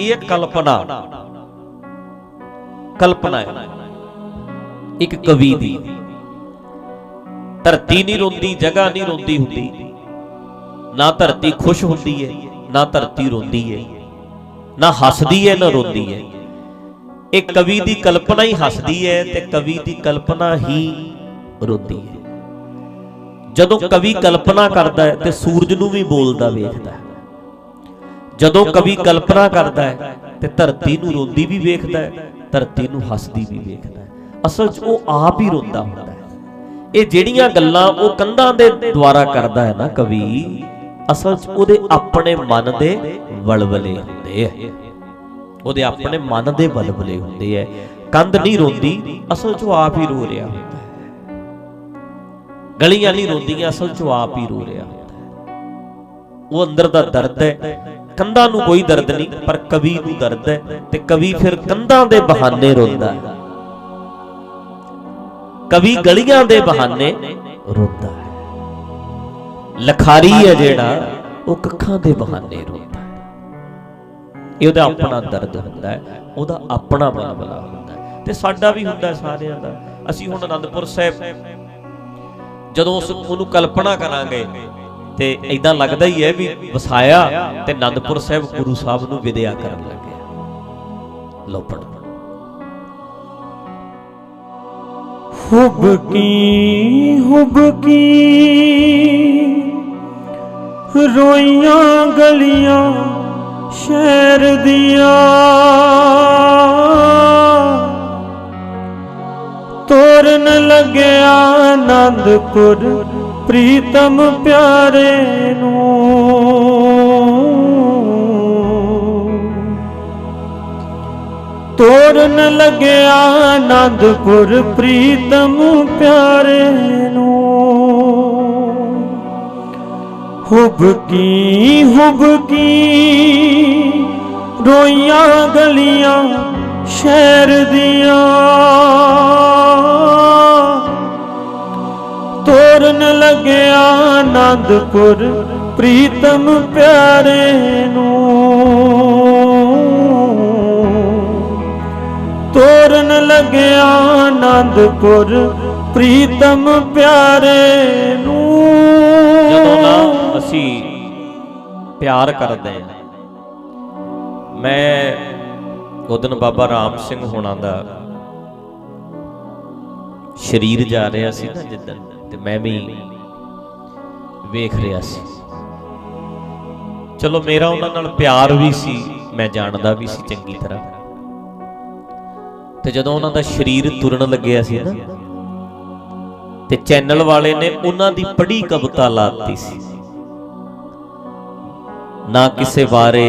ਇਹ ਕਲਪਨਾ। ਕਲਪਨਾ ਹੈ। ਇੱਕ ਕਵੀ ਦੀ। ਧਰਤੀ ਨਹੀਂ ਰੋਂਦੀ, ਜਗ੍ਹਾ ਨਹੀਂ ਰੋਂਦੀ ਹੁੰਦੀ। ਨਾ ਧਰਤੀ ਖੁਸ਼ ਹੁੰਦੀ ਹੈ ਨਾ ਧਰਤੀ ਰੋਂਦੀ ਹੈ ਨਾ ਹੱਸਦੀ ਹੈ ਨਾ ਰੋਂਦੀ ਹੈ ਇਹ ਕਵੀ ਦੀ ਕਲਪਨਾ ਹੀ ਹੱਸਦੀ ਹੈ ਤੇ ਕਵੀ ਦੀ ਕਲਪਨਾ ਹੀ ਰੋਂਦੀ ਹੈ ਜਦੋਂ ਕਵੀ ਕਲਪਨਾ ਕਰਦਾ ਹੈ ਤੇ ਸੂਰਜ ਨੂੰ ਵੀ ਬੋਲਦਾ ਵੇਖਦਾ ਹੈ ਜਦੋਂ ਕਵੀ ਕਲਪਨਾ ਕਰਦਾ ਹੈ ਤੇ ਧਰਤੀ ਨੂੰ ਰੋਂਦੀ ਵੀ ਵੇਖਦਾ ਹੈ ਧਰਤੀ ਨੂੰ ਹੱਸਦੀ ਵੀ ਵੇਖਦਾ ਹੈ। ਅਸਲ 'ਚ ਉਹ ਆਪ ਹੀ ਰੋਂਦਾ ਹੁੰਦਾ ਹੈ। ਇਹ ਜਿਹੜੀਆਂ ਗੱਲਾਂ ਉਹ ਕੰਧਾਂ ਦੇ ਦੁਆਰਾ ਕਰਦਾ ਹੈ ਨਾ ਕਵੀ ਅਸਲ 'ਚ ਉਹਦੇ ਆਪਣੇ ਮਨ ਦੇ ਵਲਵਲੇ ਹੁੰਦੇ ਆ ਉਹਦੇ ਆਪਣੇ ਮਨ ਦੇ ਵਲਵਲੇ ਹੁੰਦੇ ਆ ਕੰਧ ਨਹੀਂ ਰੋਂਦੀ ਅਸਲ 'ਚ ਉਹ ਆਪ ਹੀ ਰੋ ਰਿਹਾ। ਹੁੰਦਾ ਹੈ। ਗਲੀਆਂ ਨਹੀਂ ਰੋਂਦੀਆਂ ਅਸਲ 'ਚ ਉਹ ਆਪ ਹੀ ਰੋ ਰਿਹਾ। ਹੁੰਦਾ ਹੈ ਉਹ ਅੰਦਰ ਦਾ ਦਰਦ ਹੈ। ਕੰਧਾਂ ਨੂੰ ਕੋਈ ਦਰਦ ਨਹੀਂ, ਪਰ ਕਵੀ ਨੂੰ ਦਰਦ ਹੈ ਤੇ ਕਵੀ ਫਿਰ ਕੰਧਾਂ ਦੇ ਬਹਾਨੇ ਰੋਂਦਾ ਹੈ। ਕਵੀ ਗਲੀਆਂ ਦੇ ਬਹਾਨੇ ਰੋਂਦਾ ਹੈ। ਲਖਾਰੀ ਹੈ ਜਿਹੜਾ, ਉਹ ਕੱਖਾਂ ਦੇ ਬਹਾਨੇ ਰੋਂਦਾ ਹੈ। ਇਹ ਉਹਦਾ ਆਪਣਾ ਦਰਦ ਹੁੰਦਾ ਹੈ, ਉਹਦਾ ਆਪਣਾ ਮਨਬਲਾ ਹੁੰਦਾ ਹੈ। ਤੇ ਸਾਡਾ ਵੀ ਹੁੰਦਾ ਸਾਰਿਆਂ ਦਾ। ਅਸੀਂ ਹੁਣ ਅਨੰਦਪੁਰ ਸਾਹਿਬ, ਜਦੋਂ ਉਸ ਉਹਨੂੰ ਕਲਪਨਾ ਕਰਾਂਗੇ ਤੇ ਇਦਾਂ ਲੱਗਦਾ ਹੀ ਹੈ ਵੀ ਵਸਾਇਆ ਤੇ ਅਨੰਦਪੁਰ ਸਾਹਿਬ ਗੁਰੂ ਸਾਹਿਬ ਨੂੰ ਵਿਦਿਆ ਕਰਨ ਲੱਗਿਆ ਲਓ ਹੁਬ ਕੀ ਹੁਬ ਕੀ ਰੋਈਆਂ ਗਲੀਆਂ ਸ਼ਹਿਰ ਦੀਆਂ। ਤੋਰਨ ਲੱਗਿਆ ਆਨੰਦਪੁਰ ਪ੍ਰੀਤਮ ਪਿਆਰੇ ਨੂੰ। ਤੋਰਨ ਲੱਗਿਆ ਆਨੰਦਪੁਰ ਪ੍ਰੀਤਮ ਪਿਆਰੇ ਨੂੰ। ਹੁਬ ਕੀ ਹੁਬ ਕੀ, ਰੋਈਆਂ ਗਲੀਆਂ ਸ਼ਹਿਰ ਦੀ ਆਨੰਦਪੁਰ, ਪ੍ਰੀਤਮ ਪਿਆਰੇ ਨੂੰ। ਤੋਰਨ ਲੱਗਿਆ ਆਨੰਦਪੁਰ, ਪ੍ਰੀਤਮ ਪਿਆਰੇ ਨੂੰ। ਜਦੋਂ ਨਾ ਅਸੀਂ ਪਿਆਰ ਕਰਦੇ ਹਾਂ, ਮੈਂ ਉਦਨ ਬਾਬਾ ਰਾਮ ਸਿੰਘ ਹੋਣਾ ਦਾ ਸ਼ਰੀਰ ਜਾ ਰਿਹਾ ਸੀ ਨਾ ਜਿੱਦਣ, ਤੇ ਮੈਂ ਵੀ ਵੇਖ ਰਿਹਾ ਸੀ। ਚਲੋ ਮੇਰਾ ਉਹਨਾਂ ਨਾਲ ਪਿਆਰ ਵੀ ਸੀ, ਮੈਂ ਜਾਣਦਾ ਵੀ ਸੀ ਚੰਗੀ ਤਰ੍ਹਾਂ। ਤੇ ਜਦੋਂ ਉਹਨਾਂ ਦਾ ਸ਼ਰੀਰ ਤੁਰਨ ਲੱਗਿਆ ਸੀ ਨਾ, ਤੇ ਚੈਨਲ ਵਾਲੇ ਨੇ ਉਹਨਾਂ ਦੀ ਪੜ੍ਹੀ ਕਵਿਤਾ ਲਾਤੀ ਸੀ। ਨਾ ਕਿਸੇ ਵਾਰੇ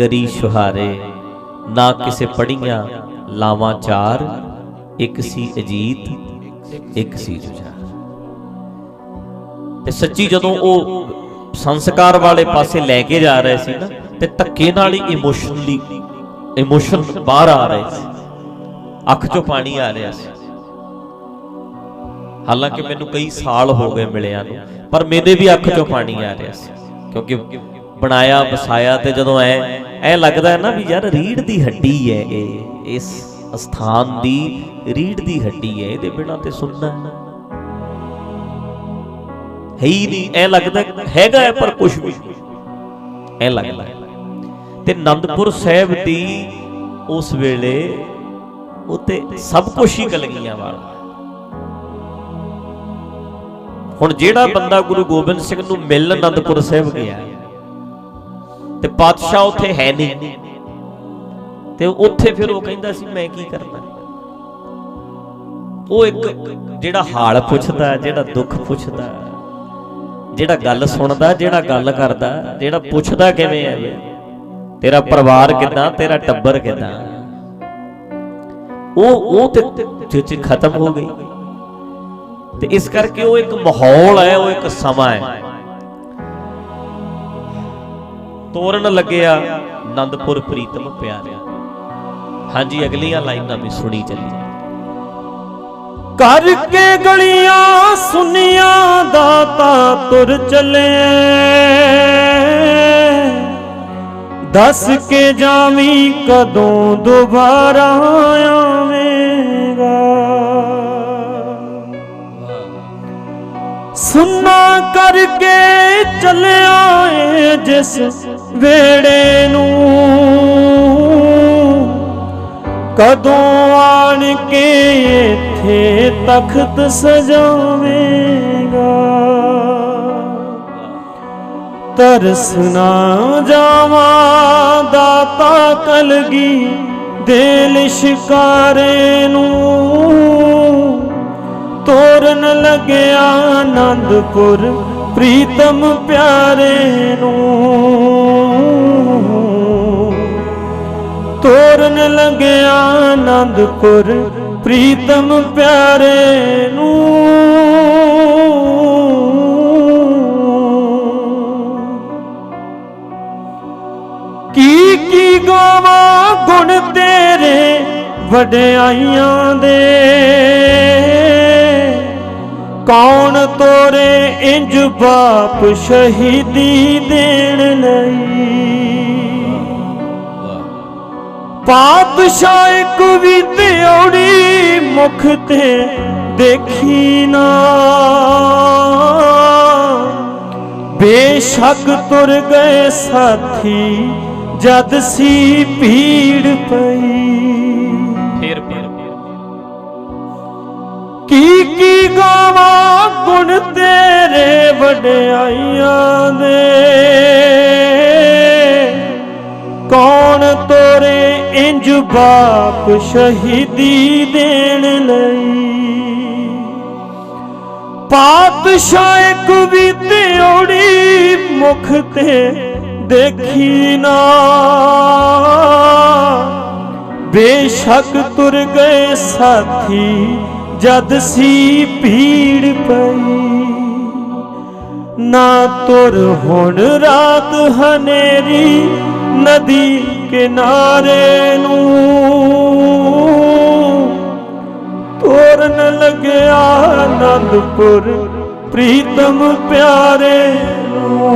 ਗਰੀ ਸੁਹਾਰੇ, ਨਾ ਕਿਸੇ ਪੜੀਆਂ ਲਾਵਾਂ ਚਾਰ, ਇੱਕ ਸੀ ਅਜੀਤ, ਇੱਕ ਸੀ ਜੁਝਾਰ। ਤੇ ਸੱਚੀ ਜਦੋਂ ਉਹ ਸੰਸਕਾਰ ਵਾਲੇ ਪਾਸੇ ਲੈ ਕੇ ਜਾ ਰਹੇ ਸੀ ਨਾ, ਤੇ ਧੱਕੇ ਨਾਲ ਹੀ ਇਮੋਸ਼ਨਲੀ ਇਮੋਸ਼ਨ ਬਾਹਰ ਆ ਰਹੇ ਸੀ। ਅੱਖ 'ਚੋਂ ਪਾਣੀ ਆ ਰਿਹਾ ਸੀ। ਹਾਲਾਂਕਿ ਮੈਨੂੰ ਕਈ ਸਾਲ ਹੋ ਗਏ ਮਿਲਿਆਂ ਨੂੰ, ਪਰ ਮੇਰੇ ਵੀ ਅੱਖ 'ਚੋਂ ਪਾਣੀ ਆ ਰਿਹਾ ਸੀ। ਕਿਉਂਕਿ ਬਣਾਇਆ, ਵਸਾਇਆ ਤੇ ਜਦੋਂ ਐ ਐ ਲੱਗਦਾ ਹੈ ਨਾ ਵੀ ਯਾਰ ਰੀੜ ਦੀ ਹੱਡੀ ਹੈ ਇਹ, ਇਸ ਸਥਾਨ ਦੀ ਰੀੜ ਦੀ ਹੱਡੀ ਹੈ, ਇਹਦੇ ਬਿਨਾਂ ਤੇ ਸੁਣਨਾ ਹੈ ਹੀ ਨਹੀਂ। ਐ ਲੱਗਦਾ ਹੈਗਾ ਹੈ ਪਰ ਕੁਝ ਵੀ। ਐ ਲੱਗਦਾ। ਤੇ ਆਨੰਦਪੁਰ ਸਾਹਿਬ ਦੀ ਉਸ ਵੇਲੇ ਉਤੇ ਸਭ ਕੁਝ ਹੀ ਕਲਗੀਆਂ ਵਾਲਾ। ਹੁਣ ਜਿਹੜਾ ਬੰਦਾ ਗੁਰੂ ਗੋਬਿੰਦ ਸਿੰਘ ਨੂੰ ਮਿਲਣ ਅਨੰਦਪੁਰ ਸਾਹਿਬ ਗਿਆ, ਤੇ ਪਾਤਸ਼ਾਹ ਉੱਥੇ ਹੈ ਨਹੀਂ। ਤੇ ਉੱਥੇ ਫਿਰ ਉਹ ਕਹਿੰਦਾ ਸੀ, ਮੈਂ ਕੀ ਕਰਨਾ? ਉਹ ਇੱਕ ਜਿਹੜਾ ਹਾਲ ਪੁੱਛਦਾ, ਜਿਹੜਾ ਦੁੱਖ ਪੁੱਛਦਾ। ਜਿਹੜਾ ਗੱਲ ਸੁਣਦਾ, ਜਿਹੜਾ ਗੱਲ ਕਰਦਾ, ਜਿਹੜਾ ਪੁੱਛਦਾ ਕਿਵੇਂ ਹੈ ਤੇਰਾ ਪਰਿਵਾਰ ਕਿਦਾਂ? ਤੇਰਾ ਟੱਬਰ ਕਿਦਾਂ? ਉਹ ਉਹ ਤੇ ਚ ਖਤਮ ਹੋ ਗਈ। ਤੇ ਇਸ ਕਰਕੇ ਉਹ ਇੱਕ ਮਾਹੌਲ ਹੈ, ਉਹ ਇੱਕ ਸਮਾਂ ਹੈ। ਤੋਰਨ ਲੱਗਿਆ ਆਨੰਦਪੁਰ ਪ੍ਰੀਤਮ ਪਿਆਰਿਆ। ਹਾਂਜੀ, ਅਗਲੀਆਂ ਲਾਈਨਾਂ ਵੀ ਸੁਣੀ ਚੱਲੀ ਕਰਕੇ ਗਲੀਆਂ ਸੁਨੀਆਂ ਦਾਤਾ ਤੁਰ ਚਲੇ ਦੱਸ ਕੇ ਜਾਵੀਂ ਕਦੋਂ ਦੁਬਾਰਾ ਆਵੇਂਗਾ। ਸੁਨਾ ਕਰਕੇ ਚੱਲਿਆ ਏ ਜਿਸ ਵੇੜੇ ਨੂੰ। ਕਦੋਂ ਆਣ ਕੇ ਇੱਥੇ ਤਖਤ ਸਜਾਵੇਂਗਾ? ਤਰਸ ਨਾ ਜਾਵਾਂ ਦਾਤਾ ਕਲਗੀ ਦੇ ਲਿਸ਼ਕਾਰੇ ਨੂੰ। ਤੋਰਨ ਲੱਗਿਆ ਆਨੰਦਪੁਰ, ਪ੍ਰੀਤਮ ਪਿਆਰੇ ਨੂੰ। ਤੋਰਨ ਲੱਗਿਆ ਆਨੰਦਪੁਰ, ਪ੍ਰੀਤਮ ਪਿਆਰੇ ਨੂੰ। ਕੀ ਕੀ ਗਾਵਾਂ ਗੁਣ ਤੇਰੇ ਵਡਿਆਈਆਂ ਦੇ। ਕੌਣ ਤੋਰੇ ਇੰਜ ਬਾਪ ਸ਼ਹੀਦੀ ਦੇਣ ਲਈ। ਪਾਤਸ਼ਾਹ ਇੱਕ ਵੀ ਦਿਉੜੀ ਮੁਖ ਤੇ ਦੇਖੀ ਨਾ। ਬੇਸ਼ੱਕ ਤੁਰ ਗਏ ਸਾਥੀ ਜਦ ਸੀ ਭੀੜ ਪਈ। ਫੇਰ ਫੇਰ। ਕੀ ਕੀ ਗਾਵਾਂ ਗੁਣ ਤੇਰੇ ਵਡਿਆਈਆਂ ਦੇ? ਕੌਣ ਤੋਰੇ ਇੰਜ ਬਾਪ ਸ਼ਹੀਦੀ ਦੇਣ ਲਈ। ਪਾਤਸ਼ਾਹ ਇੱਕ ਵੀ ਦਿਉੜੀ ਮੁਖ ਤੇ ਦੇਖੀ ਨਾ। ਬੇਸ਼ੱਕ ਤੁਰ ਗਏ ਸਾਥੀ ਜਦ ਸੀ ਭੀੜ ਪਈ। ਨਾ ਤੁਰ ਹੁਣ ਰਾਤ ਹਨੇਰੀ, ਨਦੀ ਕਿਨਾਰੇ ਨੂੰ ਤੋਰਨ ਲੱਗਿਆ ਆਨੰਦਪੁਰ ਪ੍ਰੀਤਮ ਪਿਆਰੇ ਨੂੰ।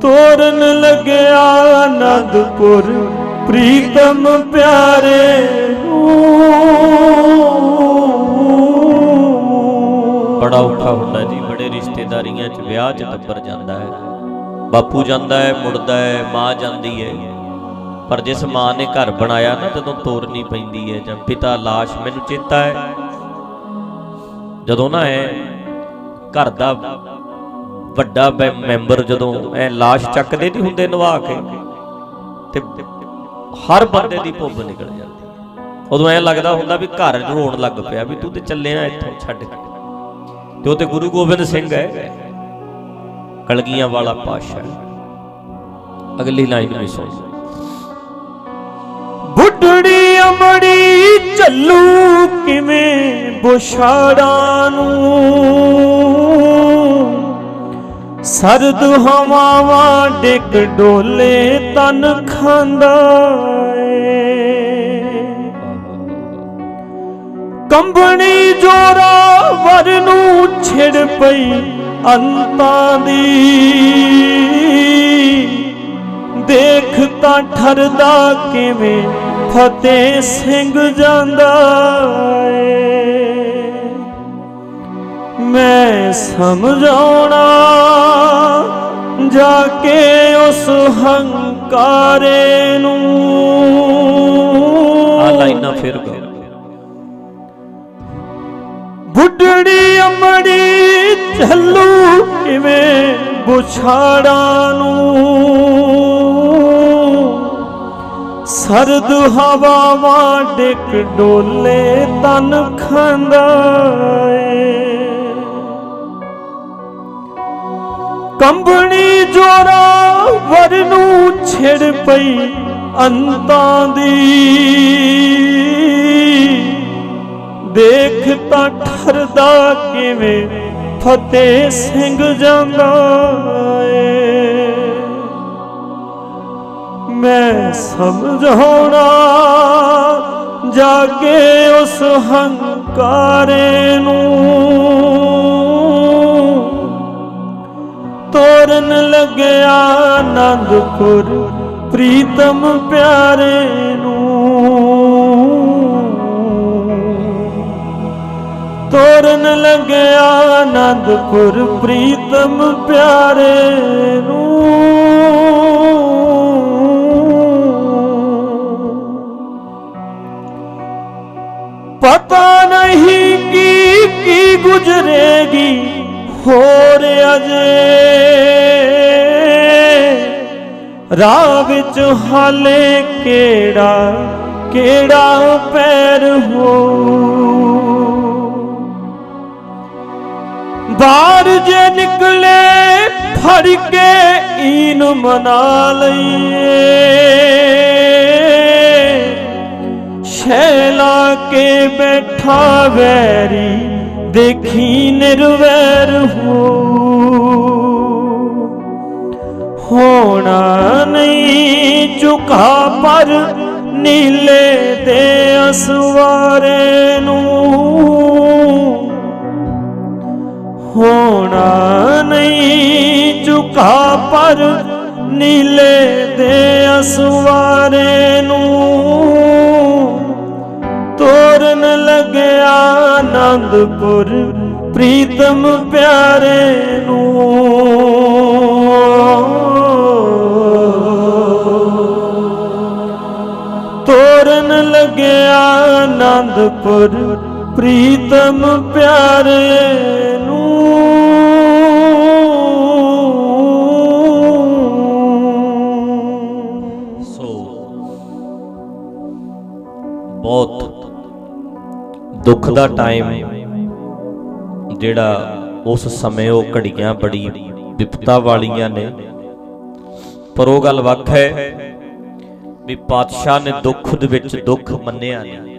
ਤੋਰਨ ਲੱਗਿਆ ਆਨੰਦਪੁਰ ਪ੍ਰੀਤਮ ਪਿਆਰੇ ਨੂੰ। ਬੜਾ ਔਖਾ ਹੁੰਦਾ ਜੀ, ਬੜੇ ਰਿਸ਼ਤੇਦਾਰੀਆਂ 'ਚ ਵਿਆਹ 'ਚ ਟੱਬਰ ਜਾਂਦਾ ਹੈ। ਬਾਪੂ ਜਾਂਦਾ ਹੈ, ਮੁੜਦਾ ਹੈ, ਮਾਂ ਜਾਂਦੀ ਹੈ। ਪਰ ਜਿਸ ਮਾਂ ਨੇ ਘਰ ਬਣਾਇਆ ਨਾ, ਜਦੋਂ ਤੋਰਨੀ ਪੈਂਦੀ ਹੈ ਜਾਂ ਪਿਤਾ ਲਾਸ਼ ਮੈਨੂੰ ਚੇਤਾ ਹੈ। ਜਦੋਂ ਨਾ ਐ ਘਰ ਦਾ ਵੱਡਾ ਮੈਂਬਰ ਜਦੋਂ ਐ ਲਾਸ਼ ਚੱਕਦੇ ਨਹੀਂ ਹੁੰਦੇ ਨਵਾ ਕੇ, ਤੇ ਹਰ ਬੰਦੇ ਦੀ ਭੁੱਬ ਨਿਕਲ ਜਾਂਦੀ ਉਦੋਂ ਐ ਲੱਗਦਾ ਹੁੰਦਾ ਵੀ ਘਰ ਰੋਣ ਲੱਗ ਪਿਆ ਵੀ ਤੂੰ ਤੇ ਚੱਲਿਆ ਇੱਥੋਂ ਛੱਡ ਕੇ। ਤੇ ਉਹ ਤੇ ਗੁਰੂ ਗੋਬਿੰਦ ਸਿੰਘ ਹੈ। ਕਲਗੀਆਂ ਵਾਲਾ ਪਾਸ਼ਾ। ਅਗਲੀ ਲਾਈਨ ਵੀ ਸੁਣ। ਬੁੱਢੜੀ ਅਮੜੀ ਚੱਲੂ ਕਿਵੇਂ ਬੁਛਾੜਾਂ ਨੂੰ? ਸਰਦ ਹਵਾਵਾਂ ਡਿੱਕ ਡੋਲੇ ਤਨ ਖਾਂਦਾ ਕੰਬਣੀ ਜੋਰਾ ਵਰ ਨੂੰ ਛਿੜ ਪਈ ਅੰਤਾਂ ਦੀ। ਦੇਖ ਤਾਂ ਠਰਦਾ ਕਿਵੇਂ ਫਤਿਹ ਸਿੰਘ ਜਾਂਦਾ ਏ। ਮੈਂ ਸਮਝਾਉਣਾ ਜਾ ਕੇ ਉਸ ਹੰਕਾਰੇ ਨੂੰ। ਆ ਲਾਈਨਾਂ ਫਿਰ ਗਾਓ ਬੁੱਢੜੀ ਝੱਲੂ ਕਿਵੇਂ ਬੁਛਾੜਾਂ ਨੂੰ? ਸਰਦ ਹਵਾਵਾਂ ਡਿੱਕ ਡੋਲੇ ਤਨ ਖਾਂਦਾ ਏ ਕੰਬਣੀ ਜੋਰਾ ਵਰ ਨੂੰ ਛਿੜ ਪਈ ਅੰਤਾਂ ਦੀ। ਦੇਖ ਤਾਂ ਠਰਦਾ ਕਿਵੇਂ ਫਤਿਹ ਸਿੰਘ ਜਾਂਦਾ ਏ। ਮੈਂ ਸਮਝਾਉਣਾ, ਜਾਗੇ ਉਸ ਹੰਕਾਰੇ ਨੂੰ। ਤੋਰਨ ਲੱਗਿਆ ਆਨੰਦਪੁਰ, ਪ੍ਰੀਤਮ ਪਿਆਰੇ ਨੂੰ। ਤੋਰਨ ਲੱਗਿਆ ਆਨੰਦਪੁਰ ਪ੍ਰੀਤਮ ਪਿਆਰੇ ਨੂੰ। ਪਤਾ ਨਹੀਂ ਕੀ ਕੀ ਗੁਜ਼ਰੇਗੀ ਹੋਰ ਅਜੇ। ਰਾਹ ਵਿੱਚ ਹਾਲੇ ਕਿਹੜਾ ਕਿਹੜਾ ਪੈ ਨਿਕਲੇ, ਫੜ ਕੇ ਈਨ ਮਨਾ ਲਈਏ। ਸ਼ੈਲਾ ਕੇ ਬੈਠਾ ਵੈਰੀ, ਦੇਖੀ ਨਿਰਵੈਰ ਹੋ। ਹੋਣਾ ਨਹੀਂ ਝੁਕਾ ਪਰ, ਨੀਲੇ ਦੇ ਅਸਵਾਰੇ ਨੂੰ ਹੋਣਾ ਨਹੀਂ, ਝੁਕਾ ਪਰ ਨੀਲੇ ਦੇ ਅਸਵਾਰੇ ਨੂੰ। ਤੋਰਨ ਲੱਗਿਆ ਆਨੰਦਪੁਰ ਪ੍ਰੀਤਮ ਪਿਆਰੇ ਨੂੰ। ਤੋਰਨ ਲੱਗਿਆ ਆਨੰਦਪੁਰ ਪ੍ਰੀਤਮ ਪਿਆਰੇ ਦੁੱਖ ਦਾ ਟਾਈਮ ਜਿਹੜਾ ਉਸ ਸਮੇਂ ਉਹ ਘੜੀਆਂ ਬੜੀ ਵਿਪਤਾ ਵਾਲੀਆਂ ਨੇ। ਪਰ ਉਹ ਗੱਲ ਵੱਖ ਹੈ ਵੀ ਪਾਤਸ਼ਾਹ ਨੇ ਦੁੱਖ ਦੇ ਵਿੱਚ ਦੁੱਖ ਮੰਨਿਆ ਨਹੀਂ।